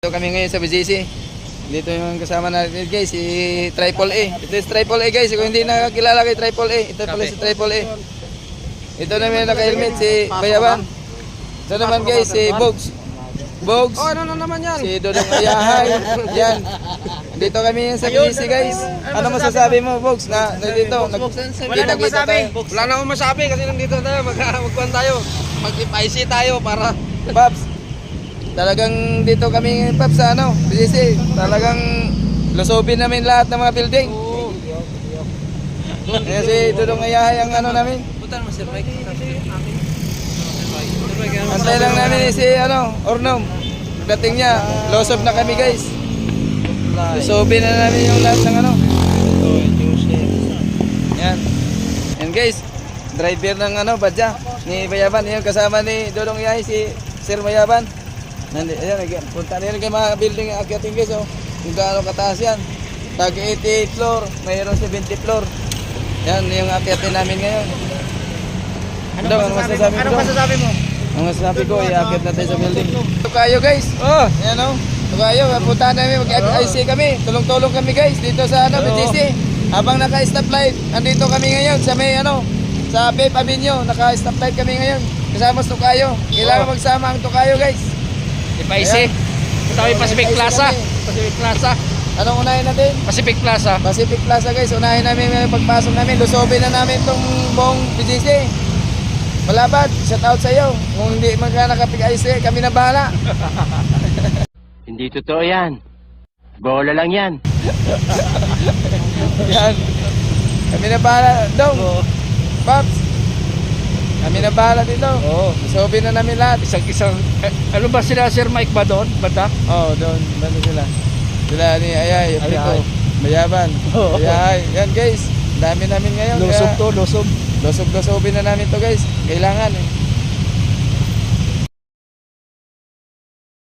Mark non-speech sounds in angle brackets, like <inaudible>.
Dito kami ngayon sa BGC. Dito yung kasama natin guys, si Triple A. Ito is Triple A guys. Kung hindi nakakilala kay Triple A, ito pala si Triple A. Ito naman naka-helmet si Bayaban. Ito naman guys, si Bogs. Bogs. Oh, ano na naman yan? Si Dodong Ayahay. Yan. Dito kami sa BGC guys. Ano masasabi mo Bogs na nandito? Nag- Wala nang masabi. Wala na akong masabi kasi nandito tayo. Mag <laughs> magkuhan tayo. Mag-spicy tayo para... <laughs> Paps, talagang dito kami Paps sa ano, BGC. Talagang lusobin namin lahat ng mga building. Kaya si Dudong Ayahay ang ano namin. Butan mo si Mike. Antay lang namin si ano, Ornom. Dating niya, losob na kami guys. Lusobin na namin yung lahat ng ano. Yan. Yan guys, driver ng ano, Badya, ni Bayaban. Yan kasama ni Dudong Ayahay, si Sir Bayaban. Nandi, ayan, punta yun kay mga building ang akyatin guys, oh. Kung gaano kataas yan. Tag 88 floor, mayroon 70 floor. Yan, yung akyatin namin ngayon. Ano, ano masasabi mo? Anong masasabi mo? Ang masasabi ko, iakit na tayo sa building. Tukayo guys. Oh, yan o. Tukayo, punta namin, mag-IC kami. Tulong-tulong kami guys dito sa ano, BGC. Habang naka-stoplight, andito kami ngayon sa may ano, sa Vape Avenue, naka-stoplight kami ngayon. Kasama sa Tukayo. Kailangan magsama ang Tukayo guys. Spicy. Ito yung Pacific Plaza. Pacific Plaza. Anong unahin natin? Pacific Plaza. Pacific Plaza guys, unahin namin yung pagpasok namin. Lusobin na namin itong buong BGC. Malabad, shout out sa iyo. Kung hindi magka nakapig-IC, kami na bahala. <laughs> Hindi totoo yan. Bola lang yan. <laughs> Yan. Kami na bahala. Dong. Paps. Kami na bahala dito. Oo. Sobi na namin lahat. Isang isang eh, ano ba sila Sir Mike ba doon? Banda? Oo, oh, doon. Banda sila. Sila ni Ayay. Ayay. Mayaban. Oo. Ayay. Yan guys. Dami namin ngayon. Kaya to, lusob. Lusob-lusobin na namin to guys. Kailangan eh.